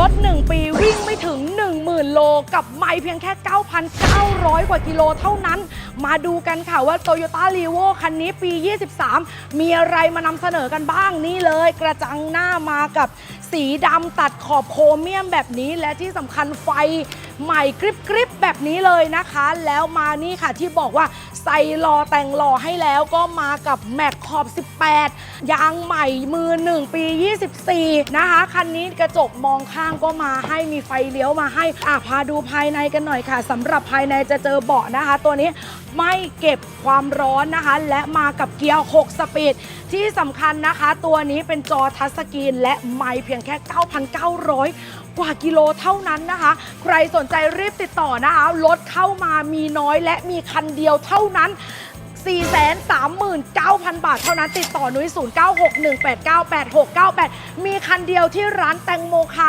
รถ1ปีวิ่งไม่ถึง 10,000 โล กับไม่เพียงแค่ 9,900 กว่ากิโลเท่านั้น มาดูกันค่ะว่า Toyota r e v o คันนี้ปี 23 มีอะไรมานำเสนอกันบ้างนี่เลย กระจังหน้ามากับสีดำตัดขอบโครเมียมแบบนี้และที่สำคัญไฟใหม่กริบกริบๆแบบนี้เลยนะคะ แล้วมานี่ค่ะที่บอกว่า ใส่หล่อแต่งหล่อให้แล้วก็มากับแม็กขอบ 18 ยางใหม่มือ 1 ปี 24 นะคะ คันนี้กระจกมองข้างก็มาให้มีไฟเลี้ยวมาให้อะพาดูภายในกันหน่อยค่ะสำหรับภายในจะเจอเบาะนะคะ ตัวนี้ ไม่เก็บความร้อนนะคะ และมากับเกียร์ 6 สปีด ที่สำคัญนะคะ ตัวนี้เป็นจอทัชสกรีน และไม่เพียงแค่ 9,900 กว่ากิโลเท่านั้นนะคะ ใครสนใจรีบติดต่อนะคะรถเข้ามามีน้อยและมีคันเดียวเท่านั้น439,000 บาท เท่านั้นติดต่อนุ้ย 0961898698 มีคันเดียวที่ร้านแตงโมคา